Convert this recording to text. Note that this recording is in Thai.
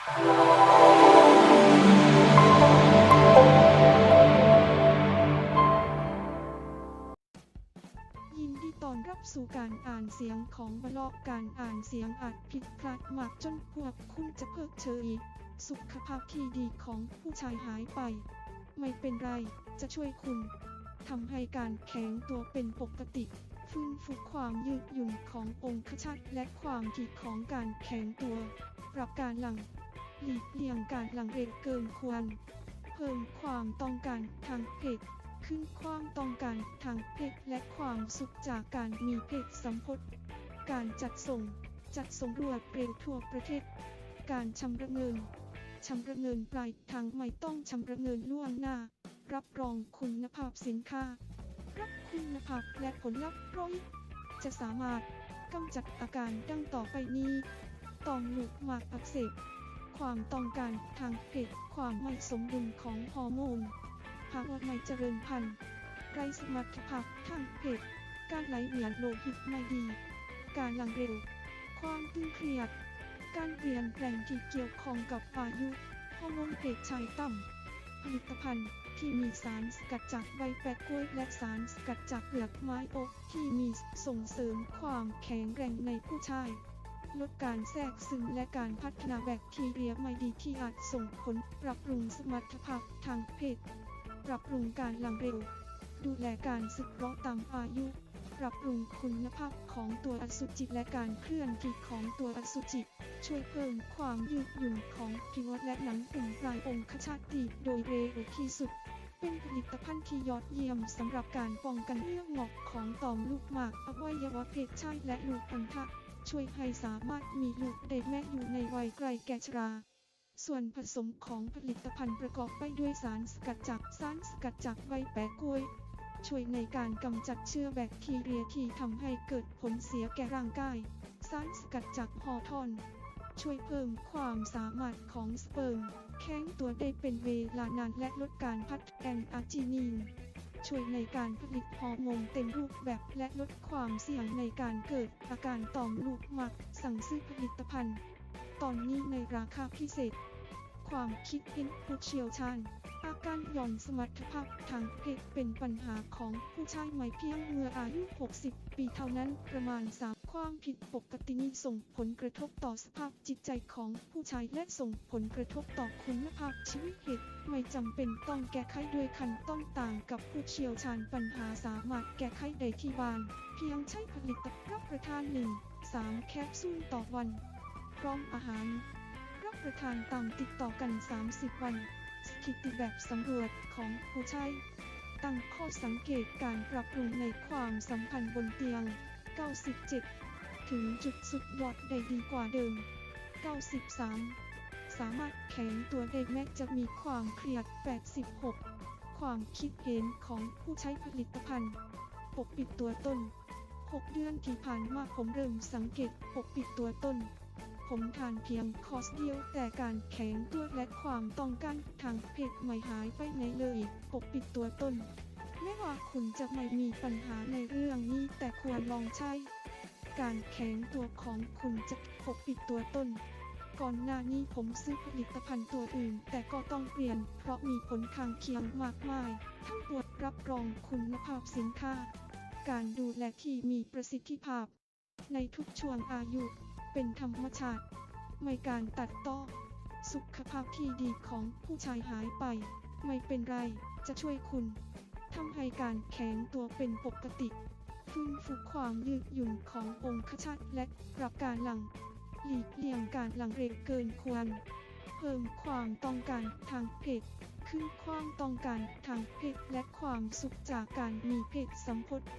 ยินดีต้อนรับสู่การอ่านเสียงของบล็อกการอ่านเสียงอาจผิดพลาดมากจนพวกคุณจะเพิกเฉยสุขภาพที่ดีของผู้ชายหายไป ไม่เป็นไร จะช่วยคุณทำให้การแข็งตัวเป็นปกติ ฟื้นฟูความยืดหยุ่นขององคชาตและความถี่ของการแข็งตัว ปรับการหลัง หลีกเลี่ยงการหลังเร็วเกินควร เพิ่มความต้องการทางเพศขึ้นความต้องการทางเพศและความสุขจากการมีเพศสัมพันธ์การจัดส่ง จัดส่งรวดเร็วทั่วประเทศ การชำระเงินชำระเงินปลายทางไม่ต้องชำระเงินล่วงหน้า รับรองคุณภาพสินค้า รับคุณภาพและผลลัพธ์ร้อยจะสามารถกำจัดอาการดังต่อไปนี้ต่อมลูกหมากอักเสบ ความต้องการทางเพศความไม่สมดุลของฮอร์โมนภาวะไม่เจริญพันธุ์ไรสมรรถภาพทางเพศการไหลเวียนโลหิตไม่ดี การหลังเร็วความตึงเครียด การเปลี่ยนแปลงที่เกี่ยวข้องกับอายุฮอร์โมนเพศชายต่ำ ผลิตภัณฑ์ที่มีสารสกัดจากใบแปะกล้วยและสารสกัดจากเปลือกไม้อกที่มีส่งเสริมความแข็งแรงในผู้ชาย ลดการแทรกซึมและการพัฒนาแบคทีเรียไม่ดีที่อาจส่งผลปรับปรุงสมรรถภาพทางเพศ ปรับปรุงการหลังเร็ว ดูแลการสึกหรอตามอายุ ปรับปรุงคุณภาพของตัวอสุจิและการเคลื่อนที่ของตัวอสุจิ ช่วยเพิ่มความยืดหยุ่นของผิวและหนังกลุ่มปลายองคชาตดีโดยเร็วที่สุด เป็นผลิตภัณฑ์ที่ยอดเยี่ยมสำหรับการป้องกันเรื่องหงอกของต่อมลูกหมากอวัยวะเพศชายและลูกอัณฑะช่วยให้สามารถมีลูกได้แม้อยู่ในวัยใกลแก่ชราส่วนผสมของผลิตภัณฑ์ประกอบไปด้วยสารสกัดจากสารสกัดจากใบแปะกล้วย ช่วยในการกำจัดเชื้อแบคทีเรียที่ทำให้เกิดผลเสียแก่ร่างกาย สารสกัดจากฮอร์โทนช่วยเพิ่มความสามารถของสเปิร์ม แข็งตัวได้เป็นเวลานานและลดการพัฒแอนอาจินีน ช่วยในการผลิตฮอร์โมนเต็มรูปแบบและลดความเสี่ยงในการเกิดอาการต่อมลูกหมากสั่งซื้อผลิตภัณฑ์ ตอนนี้ในราคาพิเศษ ความคิดเห็นผู้เชี่ยวชาญ อาการหย่อนสมรรถภาพทางเพศเป็นปัญหาของผู้ชายไม่เพียงเมื่ออายุ 60 ปีเท่านั้นประมาณ 3 ความผิดปกตินี้ส่งผลกระทบต่อสภาพจิตใจของผู้ชายและส่งผลกระทบต่อคุณภาพชีวิตเหตุไม่จำเป็นต้องแก้ไขด้วยขั้นต้นต่างกับผู้เชี่ยวชาญปัญหาสามารถแก้ไขได้ที่บ้าน เพียงใช้ผลิตภัณฑ์รับประทานหนึ่งสามแคปซูลต่อวัน พร้อมอาหาร รับประทานตามติดต่อกัน 30 วัน สถิติแบบสำรวจของผู้ใช้ ตั้งข้อสังเกตการปรับปรุงในความสัมพันธ์บนเตียง 97 ถึงจุดสุดยอดได้ดีกว่าเดิม 93 สามารถแข็งตัวได้แม้จะมีความเครียด 86 ความคิดเห็นของผู้ใช้ผลิตภัณฑ์ ปกปิดตัวตน 6 เดือนที่ผ่านมาผมเริ่มสังเกตปกปิดตัวตน ผมทานเพียงคอร์สเดียวแต่การแข็งตัวและความต้องการทางเพศไม่หายไปไหนเลยปกปิดตัวตนไม่ว่าคุณจะไม่มีปัญหาในเรื่องนี้แต่ควรลองใช้ การแข็งตัวของคุณจะปกปิดตัวตนก่อนหน้านี้ผมซื้อผลิตภัณฑ์ตัวอื่น แต่ก็ต้องเปลี่ยน เพราะมีผลข้างเคียงมากมาย ทั้งตรวจรับรองคุณภาพสินค้า การดูแลที่มีประสิทธิภาพ ในทุกช่วงอายุ เป็นธรรมชาติ ไม่การตัดต่อ สุขภาพที่ดีของผู้ชายหายไป ไม่เป็นไร จะช่วยคุณทำให้การแข็งตัวเป็นปกติฟื้นฟูความยืดหยุ่นขององคชาตและปรับการหลัง หลีกเลี่ยงการหลังเร็วเกินควร เพิ่มความต้องการทางเพศขึ้นความต้องการทางเพศและความสุขจากการมีเพศสัมพันธ์